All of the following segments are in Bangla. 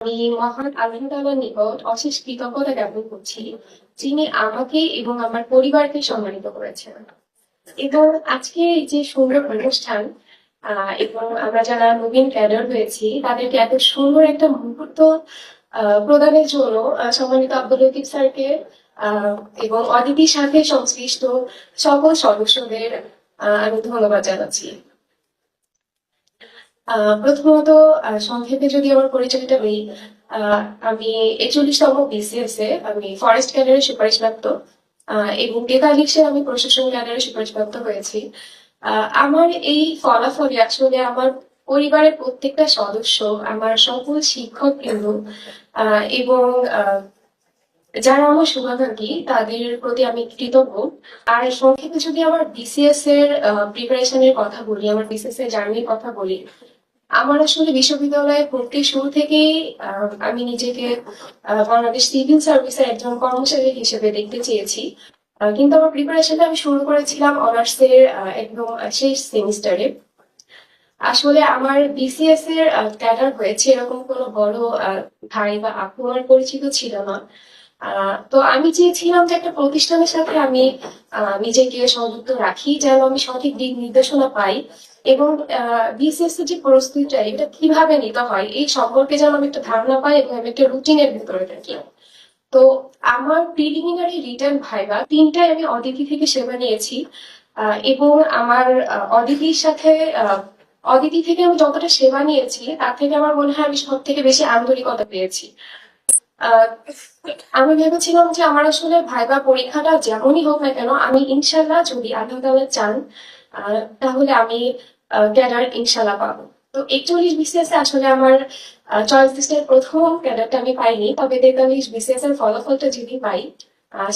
আমি মহান আল্লাহ নিকট অশেষ কৃতজ্ঞতা জ্ঞাপন করছি, যিনি আমাকে এবং আমার পরিবারকে সম্মানিত করেছেন। এবং আজকে যে সুন্দর অনুষ্ঠান এবং আমরা যারা নবীন ক্যাডার হয়েছি, তাদেরকে এত সুন্দর একটা মুহূর্ত প্রদানের জন্য সম্মানিত আব্দুল লতিফ স্যারকে এবং অদিতির সাথে সংশ্লিষ্ট সকল সদস্যদের আমি ধন্যবাদ জানাচ্ছি। প্রথমত সংক্ষেপে যদি আমার পরিচয়টা আহ, আমি একচল্লিশতম বিসিএস এ আমি ফরেস্ট ক্যাডারের সুপারিশপ্রাপ্ত। এবং তেতাল্লিশে আমি প্রশাসন ক্যাডারের সুপারিশপ্রাপ্ত হয়েছি। আমার এই ফলাফলে আসলে আমার পরিবারের প্রত্যেকটা সদস্য আমার সকল শিক্ষক আহ, এবং যারা আমার শুভাকাঙ্ক্ষী তাদের প্রতি আমি কৃতজ্ঞ। আর সংক্ষেপে যদি আমার বিসিএস এর প্রিপারেশনের কথা বলি আমার বিসিএস এর জার্নির কথা বলি আমার আসলে বিশ্ববিদ্যালয়ে ভর্তির শুরু থেকেই আমি নিজেকে বাংলাদেশ সিভিল সার্ভিসের একজন কর্মচারী হিসেবে দেখতে চেয়েছি। কিন্তু আমার প্রিপারেশনটা আমি শুরু করেছিলাম অনার্সের একদম শেষ সেমিস্টারে। আসলে আমার বিসিএস এর ক্যাডার হয়েছে এরকম কোনো বড় ভাই বা আপু আমার পরিচিত ছিল না। তো আমি চেয়েছিলাম যে একটা প্রতিষ্ঠানের সাথে আমি নিজেকে সংযুক্ত রাখি, যেন আমি সঠিক দিক নির্দেশনা পাই। এবং বিসিএস যে প্রস্তুতিটা এটা কীভাবে নিতে হয়, এই সম্পর্কে যেন আমি একটা ধারণা পাই এবং আমি একটা রুটিনের ভিতরে থাকি। তো আমার প্রিলিমিনারি রিটার্ন ভাইবা তিনটায় আমি অদিতি থেকে সেবা নিয়েছি এবং আমার অদিতির সাথে অদিতি থেকে আমি যতটা সেবা নিয়েছি, তার থেকে আমার মনে হয় আমি সব থেকে বেশি আন্তরিকতা পেয়েছি। আমি ভেবেছিলাম যে আমার আসলে ভাইবা পরীক্ষাটা যেমনই হোক না কেন, আমি ইনশাল্লাহ যদি আল্লাহ তাআলা চান তাহলে আমি ক্যাডার ইনশাল্লাহ পাবো। তো একচল্লিশ বিসিএস এ আসলে আমার চয়েস লিস্টের প্রথম ক্যাডারটা আমি পাইনি, তবে তেতাল্লিশ বিসিএস এর ফলাফলটা যিনি পাই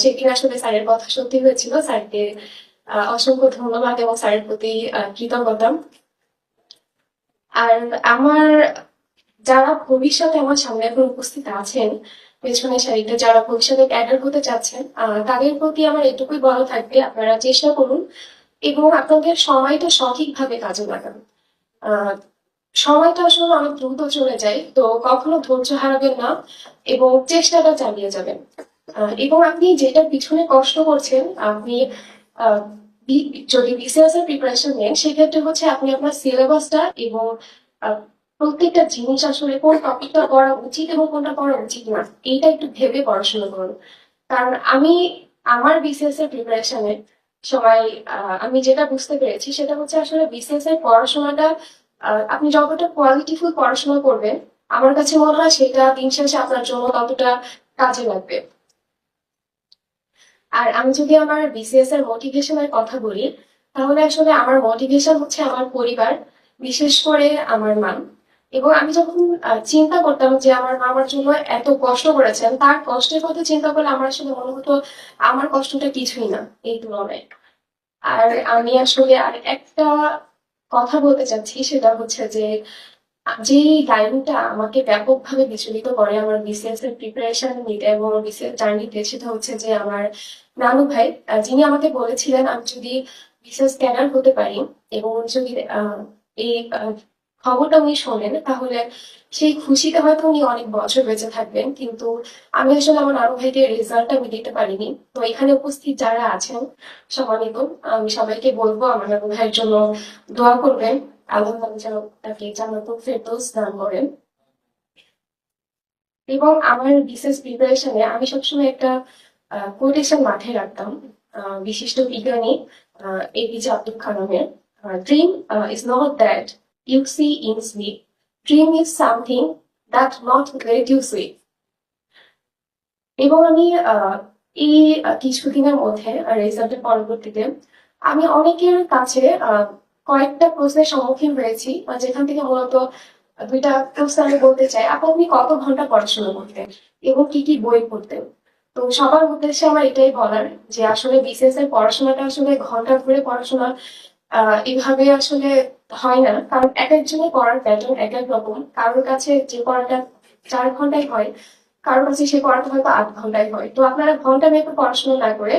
সেদিন আসলে স্যারের কথা সত্যি হয়েছিল। স্যারকে অসংখ্য ধন্যবাদ এবং স্যারের প্রতি কৃতজ্ঞতা। আর আমার যারা ভবিষ্যতে আমার সামনে এখন উপস্থিত আছেন পেছনের সারিতে যারা ভবিষ্যতে ক্যাডার হতে চাচ্ছেন তাদের প্রতি আমার এটুকুই বলা থাকবে, আপনারা চেষ্টা করুন এবং আপনাদের সময়টা সঠিকভাবে কাজে লাগান সময়টা আসলে অনেক দ্রুত চলে যায়, তো কখনো ধৈর্য হারাবেন না এবং চেষ্টাটা চালিয়ে যাবেন। এবং আপনি যেটা পিছনে কষ্ট করছেন, আপনি যদি বিসিএস এর প্রিপারেশন নেন, সেক্ষেত্রে হচ্ছে আপনি আপনার সিলেবাসটা এবং প্রত্যেকটা জিনিস আসলে কোন টপিকটা করা উচিত এবং কোনটা করা উচিত না, এইটা একটু ভেবে পড়াশোনা করুন। কারণ আমি, আমার বিসিএস এর প্রিপারেশনে আহ, আমি যেটা বুঝতে পেরেছি সেটা হচ্ছে আসলে বিসিএস এর পড়াশোনাটা আপনি যতটা কোয়ালিটিফুল পড়াশোনা করবেন আমার কাছে মনে হয় সেটা দিন শেষে আপনার জন্য ততটা কাজে লাগবে। আর আমি যদি আমার বিসিএস এর মোটিভেশনের কথা বলি তাহলে আসলে আমার মোটিভেশন হচ্ছে আমার পরিবার বিশেষ করে আমার মা। এবং আমি যখন চিন্তা করতাম যে আমার মা আমার জন্য এত কষ্ট করেছেন, তার কষ্টের কথা চিন্তা করলে আমার আসলে মনে হতো আমার কষ্টটা কিছুই না এই তুলনায়। আর আমি আসলে আর একটা কথা বলতে চাচ্ছি, সেটা হচ্ছে যে যে লাইনটা আমাকে ব্যাপকভাবে বিচলিত করে আমার বিসিএস এর প্রিপারেশন নিতে এবং বিসিএস জার্নিতে সেটা হচ্ছে যে আমার নানু ভাই যিনি আমাকে বলেছিলেন, আমি যদি বিসিএস ক্যাডার হতে পারি এবং যদি এই খবরটা উনি শোনেন, তাহলে সেই খুশিতে হয়তো উনি অনেক বছর বেঁচে থাকবেন, কিন্তু আমি আসলে আমার নানু ভাইকে রেজাল্ট আমি দিতে পারিনি। তো এখানে উপস্থিত যারা আছেন, সম্মানিত, আমি সবাইকে বলব, আমার নানু ভাইয়ের জন্য দোয়া করবেন। আল্লাহ যেন তাকে জান্নাতুল ফেরদৌস দান করেন। এবং আমার বিশেষ প্রিপারেশনে আমি সবসময় একটা কোটেশন মাথায় রাখতাম বিশিষ্ট বিজ্ঞানী এপিজে আব্দুল কালামের dream is not that you see in sleep dream is something that not let you sleep এবং আমি এই কিছুদিনের মধ্যে রেজাল্টের পরবর্তীতে, আমি অনেকের কাছে কয়েকটা প্রশ্নের সম্মুখীন হয়েছি যেখান থেকে মূলত দুইটা প্রশ্ন আমি বলতে চাই। আপু, আপনি কত ঘণ্টা পড়াশোনা করতেন এবং কি কি বই পড়তেন? তো সবার উদ্দেশ্যে আমার এটাই বলার যে, আসলে বিসিএস এর পড়াশোনাটা আসলে ঘণ্টা ধরে পড়াশোনা এভাবে আসলে হয় না। কারণ এক একজনের পড়ার প্যাটার্ন এক এক রকম। কারোর কাছে যে পড়াটা চার ঘন্টায় হয়, কারোর কাছে সেই পড়াটা হয়তো আট ঘন্টায় হয়। তো আপনারা ঘণ্টা মেপে পড়াশোনা না করে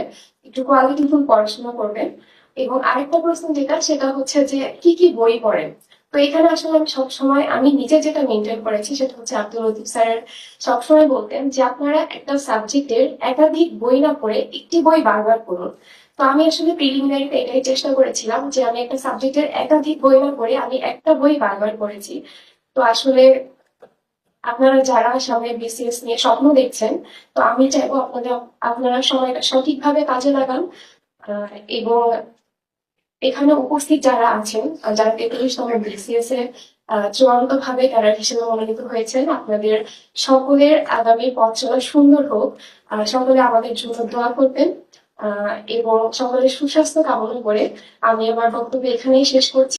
একটু কোয়ালিটিফুল পড়াশোনা করবেন। এবং আরেকটা প্রশ্ন যেটা, সেটা হচ্ছে যে কি কি বই পড়েন? তো এখানে আসলে আমি সবসময়, আমি নিজে যেটা মেনটেন করেছি, সেটা হচ্ছে আব্দুল লতিফ স্যার সবসময় বলতেন যে আপনারা একটা সাবজেক্টের একাধিক বই না পড়ে একটি বই বারবার পড়ুন। তো আমি আসলে প্রিলিমিনারিতে এটাই চেষ্টা করেছিলাম যে আমি একটা সাবজেক্টের একাধিক বই না পড়ে আমি একটা বই বারবার পড়েছি। তো আসলে আপনারা যারা সামনে বিসিএস নিয়ে স্বপ্ন দেখছেন, তো আমি চাইব আপনাদের, আপনারা সময়টা সঠিকভাবে কাজে লাগান। এবং এখানে উপস্থিত যারা আছেন যারা তেত্রিশতম বিসিএস এ চূড়ান্ত ভাবে ক্যাডার হিসেবে মনোনীত হয়েছেন, আপনাদের সকলের আগামী পথ চলা সুন্দর হোক। সকলে আমাদের জন্য দোয়া করবেন। এবং সকলের সুস্বাস্থ্য কামনা করে আমি আমার বক্তব্য এখানেই শেষ করছি।